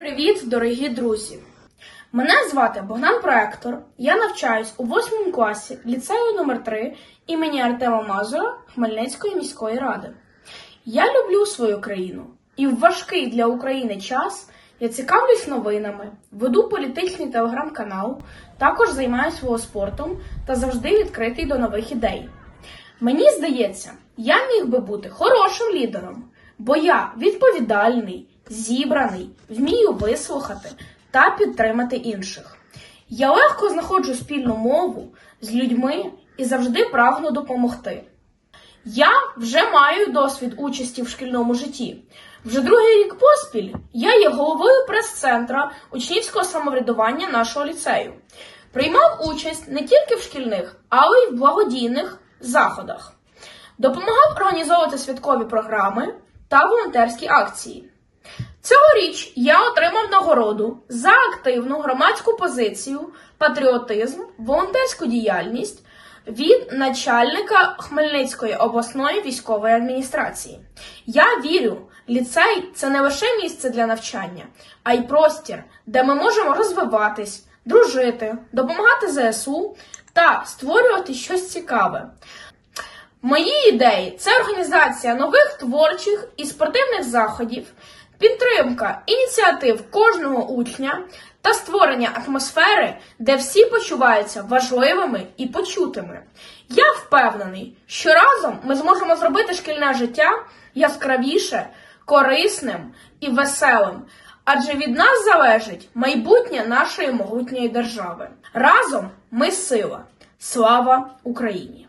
Привіт, дорогі друзі! Мене звати Богдан Проектор. Я навчаюсь у 8 класі ліцею номер 3 імені Артема Мазура Хмельницької міської ради. Я люблю свою країну, і в важкий для України час я цікавлюсь новинами, веду політичний телеграм-канал, також займаюся велоспортом та завжди відкритий до нових ідей. Мені здається, я міг би бути хорошим лідером, бо я відповідальний, зібраний, вмію вислухати та підтримати інших. Я легко знаходжу спільну мову з людьми і завжди прагну допомогти. Я вже маю досвід участі в шкільному житті. Вже другий рік поспіль я є головою прес-центра учнівського самоврядування нашого ліцею. Приймав участь не тільки в шкільних, але й в благодійних заходах. Допомагав організовувати святкові програми та волонтерські акції. Цьогоріч я отримав нагороду за активну громадську позицію, патріотизм, волонтерську діяльність від начальника Хмельницької обласної військової адміністрації. Я вірю, ліцей це не лише місце для навчання, а й простір, де ми можемо розвиватись, дружити, допомагати ЗСУ та створювати щось цікаве. Мої ідеї це організація нових творчих і спортивних заходів, підтримка ініціатив кожного учня та створення атмосфери, де всі почуваються важливими і почутими. Я впевнений, що разом ми зможемо зробити шкільне життя яскравіше, корисним і веселим. Адже від нас залежить майбутнє нашої могутньої держави. Разом ми сила. Слава Україні!